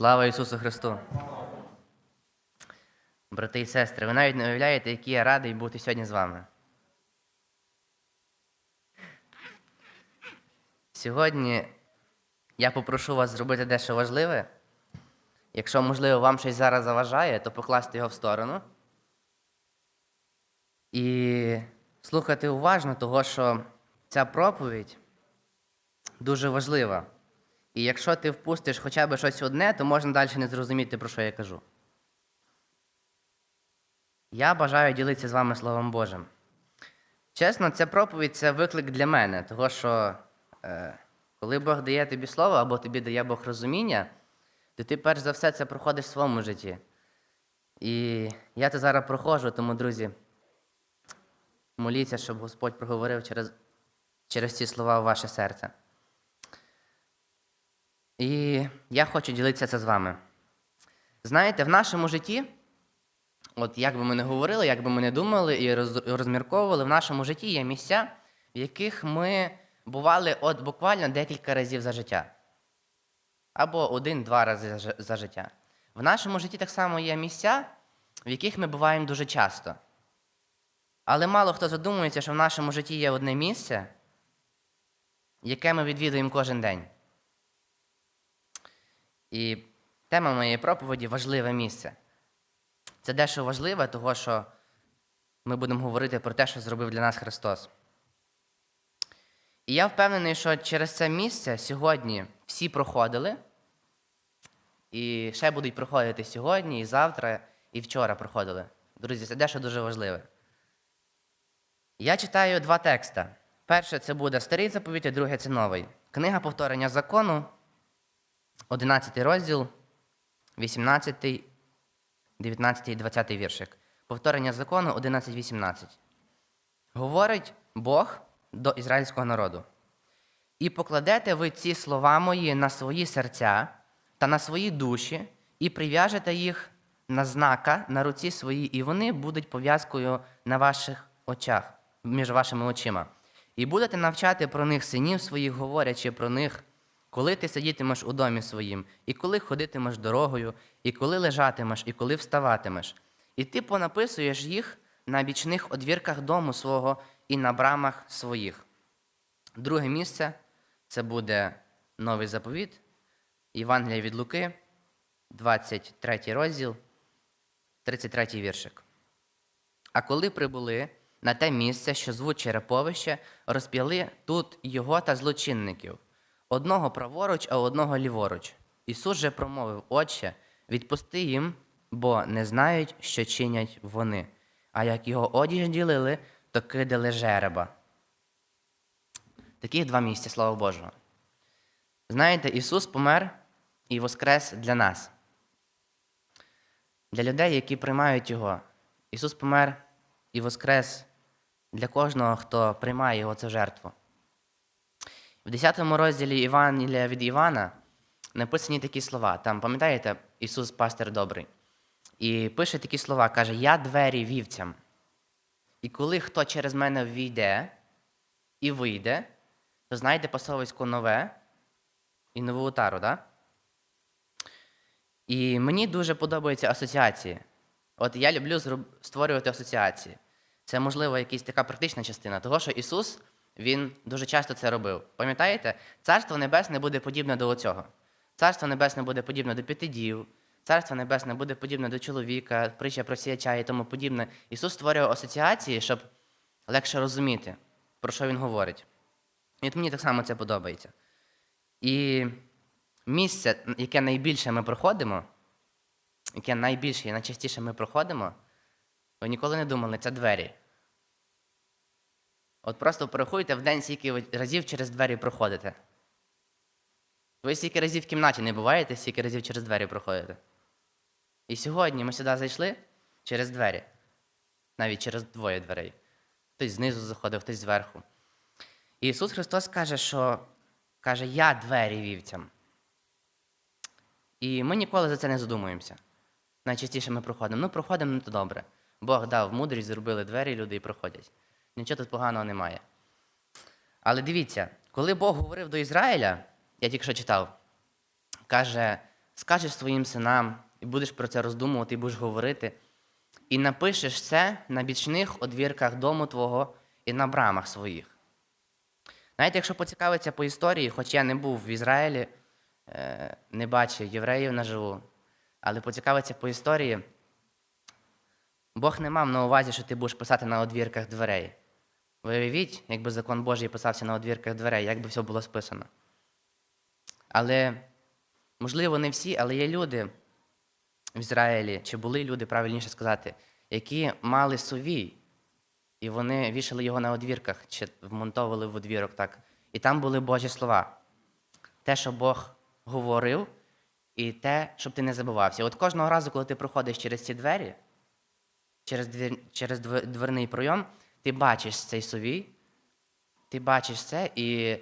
Слава Ісусу Христу! Брати і сестри, ви навіть не уявляєте, який я радий бути сьогодні з вами. Сьогодні я попрошу вас зробити дещо важливе. Якщо, можливо, вам щось зараз заважає, то покласти його в сторону. І слухати уважно, того, що ця проповідь дуже важлива. І якщо ти впустиш хоча б щось одне, то можна далі не зрозуміти, про що я кажу. Я бажаю ділитися з вами Словом Божим. Чесно, ця проповідь це виклик для мене, того що е, коли Бог дає тобі слово або тобі дає Бог розуміння, то ти перш за все це проходиш в своєму житті. І я це зараз проходжу, тому, друзі, моліться, щоб Господь проговорив через, через ці слова в ваше серце. І я хочу ділитися це з вами. Знаєте, в нашому житті, от як би ми не говорили, як би ми не думали і розмірковували, в нашому житті є місця, в яких ми бували от буквально декілька разів за життя. Або один-два рази за життя. В нашому житті так само є місця, в яких ми буваємо дуже часто. Але мало хто задумується, що в нашому житті є одне місце, яке ми відвідуємо кожен день. І тема моєї проповіді важливе місце. Це дещо важливе, того що ми будемо говорити про те, що зробив для нас Христос. І я впевнений, що через це місце сьогодні всі проходили, і ще будуть проходити сьогодні, і завтра, і вчора проходили. Друзі, це дещо дуже важливе. Я читаю два текста. Перше це буде старий заповіт, а друге це новий. Книга повторення закону, 11 розділ, 18, 19 і 20 віршик. Повторення закону 11.18. Говорить Бог до ізраїльського народу. І покладете ви ці слова мої на свої серця та на свої душі, і прив'яжете їх на знака на руці своїй, і вони будуть пов'язкою на ваших очах, між вашими очима. І будете навчати про них синів своїх, говорячи про них, коли ти сидітимеш у домі своїм, і коли ходитимеш дорогою, і коли лежатимеш, і коли вставатимеш. І ти понаписуєш їх на бічних одвірках дому свого і на брамах своїх. Друге місце це буде новий заповіт, Євангелія від Луки, 23 розділ, 33 віршик. А коли прибули на те місце, що звуть Череповище, розп'яли тут його та злочинників, одного праворуч, а одного ліворуч. Ісус же промовив, Отче, відпусти їм, бо не знають, що чинять вони. А як його одіж ділили, то кидали жереба. Таких два місця, слава Божого. Знаєте, Ісус помер і воскрес для нас. Для людей, які приймають Його. Ісус помер і воскрес для кожного, хто приймає Його цю жертву. В 10 розділі Євангелія від Івана написані такі слова. Там, пам'ятаєте, Ісус пастир добрий. І пише такі слова: каже: Я двері вівцям. І коли хто через мене ввійде і вийде, то знайде пасовисько нове і нову отару, да? І мені дуже подобаються асоціації. От я люблю створювати асоціації. Це, можливо, якась така практична частина, того, що Ісус Він дуже часто це робив. Пам'ятаєте, Царство Небесне буде подібне до оцього. Царство Небесне буде подібне до п'яти дів, Царство Небесне буде подібне до чоловіка, притча про сіяча і тому подібне. Ісус створював асоціації, щоб легше розуміти, про що Він говорить. І от мені так само це подобається. І місце, яке найбільше ми проходимо, яке найбільше і найчастіше ми проходимо, ви ніколи не думали, це двері. От просто порахуйте в день, скільки разів через двері проходите. Ви стільки разів в кімнаті не буваєте, стільки разів через двері проходите. І сьогодні ми сюди зайшли через двері, навіть через двоє дверей. Хтось знизу заходив, хтось зверху. І Ісус Христос каже, що каже, я двері вівцям. І ми ніколи за це не задумуємося. Найчастіше ми проходимо. Ну, проходимо, ну то добре. Бог дав мудрість, зробили двері, люди і проходять. Нічого тут поганого немає. Але дивіться, коли Бог говорив до Ізраїля, я тільки що читав, каже, скажеш своїм синам, і будеш про це роздумувати, і будеш говорити, і напишеш це на бічних одвірках дому твого і на брамах своїх. Знаєте, якщо поцікавитися по історії, хоч я не був в Ізраїлі, е, не бачив євреїв наживу, але поцікавитися по історії, Бог не мав на увазі, що ти будеш писати на одвірках дверей. Ви уявіть, якби закон Божий писався на одвірках дверей, як би все було списано. Але, можливо, не всі, але є люди в Ізраїлі, чи були люди, правильніше сказати, які мали сувій, і вони вішали його на одвірках, чи вмонтовували в одвірок так. І там були Божі слова. Те, що Бог говорив, і те, щоб ти не забувався. От кожного разу, коли ти проходиш через ці двері, через, двір, через дв- дверний пройом, ти бачиш цей совій, ти бачиш це, і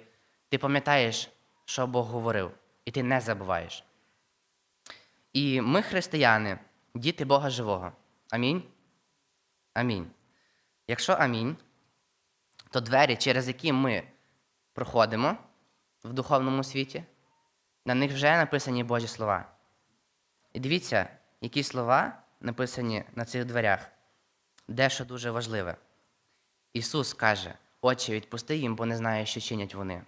ти пам'ятаєш, що Бог говорив, і ти не забуваєш. І ми, християни, діти Бога живого. Амінь. Амінь. Якщо амінь, то двері, через які ми проходимо в духовному світі, на них вже написані Божі слова. І дивіться, які слова написані на цих дверях. Дещо дуже важливе. Ісус каже: Отче, відпусти їм, бо не знаю, що чинять вони.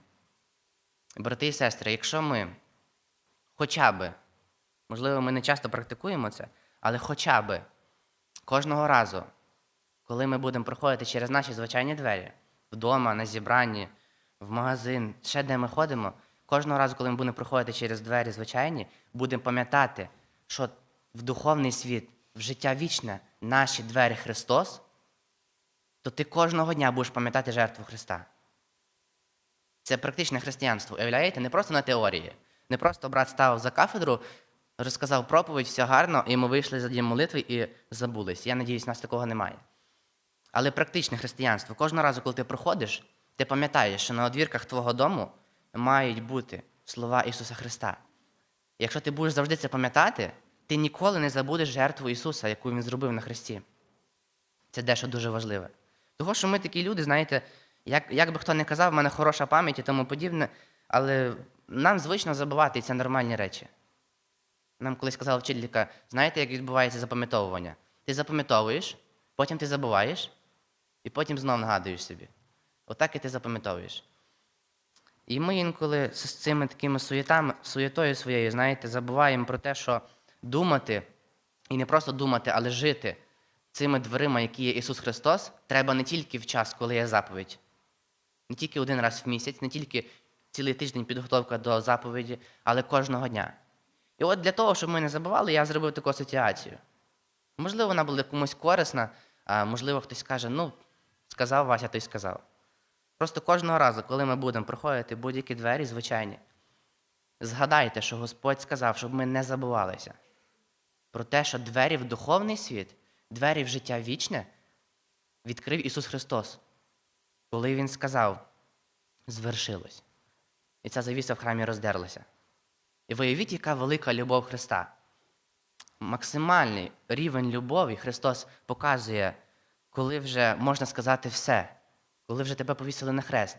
Брати і сестри, якщо ми хоча би, можливо, ми не часто практикуємо це, але хоча би кожного разу, коли ми будемо проходити через наші звичайні двері, вдома, на зібранні, в магазин, ще де ми ходимо, кожного разу, коли ми будемо проходити через двері звичайні, будемо пам'ятати, що в духовний світ, в життя вічне, наші двері Христос, то ти кожного дня будеш пам'ятати жертву Христа. Це практичне християнство. Уявляєте, не просто на теорії, не просто брат став за кафедру, розказав проповідь, все гарно, і ми вийшли за дім молитви і забулись. Я надіюсь, нас такого немає. Але практичне християнство. Кожного разу, коли ти проходиш, ти пам'ятаєш, що на одвірках твого дому мають бути слова Ісуса Христа. Якщо ти будеш завжди це пам'ятати, ти ніколи не забудеш жертву Ісуса, яку Він зробив на Христі. Це дещо дуже важливе. Того, що ми такі люди, знаєте, як, як би хто не казав, в мене хороша пам'ять і тому подібне, але нам звично забувати це нормальні речі. Нам колись казала вчителька, знаєте, як відбувається запам'ятовування? Ти запам'ятовуєш, потім ти забуваєш, і потім знов нагадуєш собі. Отак і ти запам'ятовуєш. І ми інколи з цими такими суєтами, суєтою своєю, знаєте, забуваємо про те, що думати, і не просто думати, але жити цими дверима, які є Ісус Христос, треба не тільки в час, коли є заповідь, не тільки один раз в місяць, не тільки цілий тиждень підготовка до заповіді, але кожного дня. І от для того, щоб ми не забували, я зробив таку асоціацію. Можливо, вона була комусь корисна, а можливо, хтось каже, ну, сказав Вася, той сказав. Просто кожного разу, коли ми будемо проходити будь-які двері, звичайні, згадайте, що Господь сказав, щоб ми не забувалися про те, що двері в духовний світ, двері в життя вічне відкрив Ісус Христос, коли Він сказав, звершилось. І ця завіса в храмі роздерлася. І виявіть, яка велика любов Христа. Максимальний рівень любові Христос показує, коли вже можна сказати все, коли вже тебе повісили на хрест,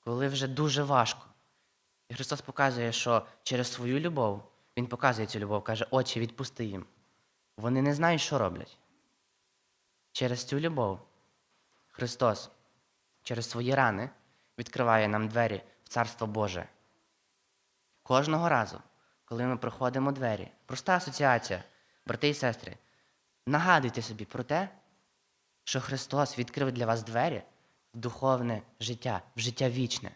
коли вже дуже важко. І Христос показує, що через свою любов Він показує цю любов, каже, Отче, відпусти їм. Вони не знають, що роблять. Через цю любов Христос через свої рани відкриває нам двері в Царство Боже. Кожного разу, коли ми проходимо двері, проста асоціація, брати і сестри, нагадуйте собі про те, що Христос відкрив для вас двері в духовне життя, в життя вічне.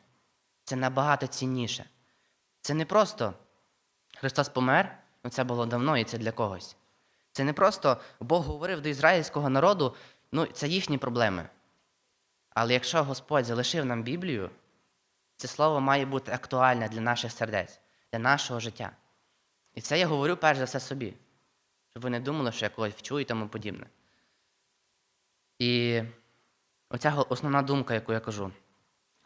Це набагато цінніше. Це не просто Христос помер, ну це було давно і це для когось. Це не просто Бог говорив до ізраїльського народу, ну це їхні проблеми. Але якщо Господь залишив нам Біблію, це слово має бути актуальне для наших сердець, для нашого життя. І це я говорю перш за все собі, щоб ви не думали, що я когось вчу і тому подібне. І оця основна думка, яку я кажу,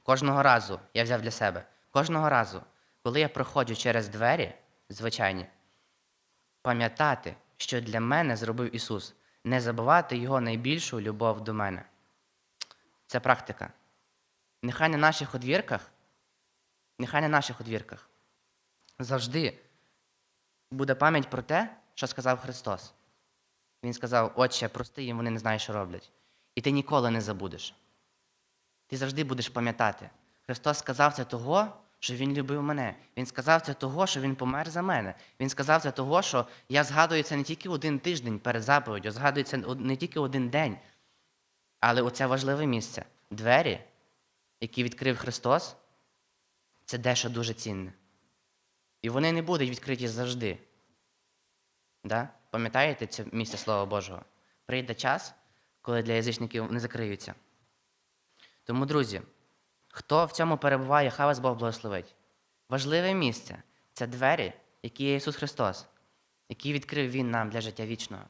кожного разу я взяв для себе, кожного разу, коли я проходжу через двері, звичайні, пам'ятати, що для мене зробив Ісус, не забувати Його найбільшу любов до мене. Це практика. Нехай на наших одвірках, нехай на наших одвірках завжди буде пам'ять про те, що сказав Христос. Він сказав: Отче, прости їм, вони не знають, що роблять. І ти ніколи не забудеш. Ти завжди будеш пам'ятати. Христос сказав це того, що Він любив мене. Він сказав це того, що Він помер за мене. Він сказав це того, що я згадую це не тільки один тиждень перед заповіддю, згадую це не тільки один день. Але оце важливе місце. Двері, які відкрив Христос, це дещо дуже цінне. І вони не будуть відкриті завжди. Да? Пам'ятаєте це місце Слова Божого? Прийде час, коли для язичників не закриються. Тому, друзі, хто в цьому перебуває, хай вас Бог благословить. Важливе місце це двері, які є Ісус Христос, які відкрив Він нам для життя вічного.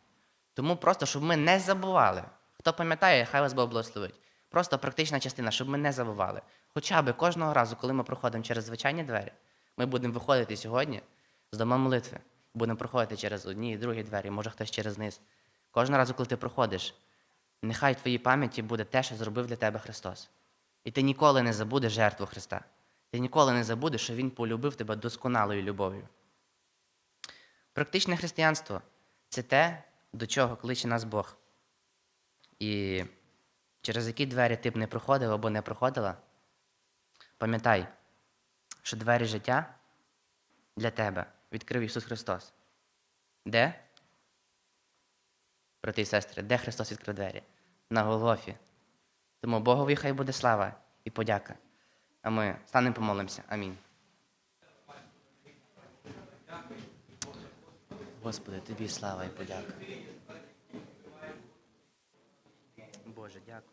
Тому просто, щоб ми не забували. Хто пам'ятає, хай вас Бог благословить. Просто практична частина, щоб ми не забували. Хоча б кожного разу, коли ми проходимо через звичайні двері, ми будемо виходити сьогодні з дома молитви. Будемо проходити через одні і другі двері, може хтось через низ. Кожного разу, коли ти проходиш, нехай в твоїй пам'яті буде те, що зробив для тебе Христос. І ти ніколи не забудеш жертву Христа. Ти ніколи не забудеш, що Він полюбив тебе досконалою любов'ю. Практичне християнство це те, до чого кличе нас Бог. І через які двері ти б не проходив або не проходила, пам'ятай, що двері життя для тебе відкрив Ісус Христос. Де? Брати і сестри, де Христос відкрив двері? На Голгофі. Тому Богові хай буде слава і подяка. А ми станемо помолимося. Амінь. Господи, тобі слава і подяка. Боже, дякую.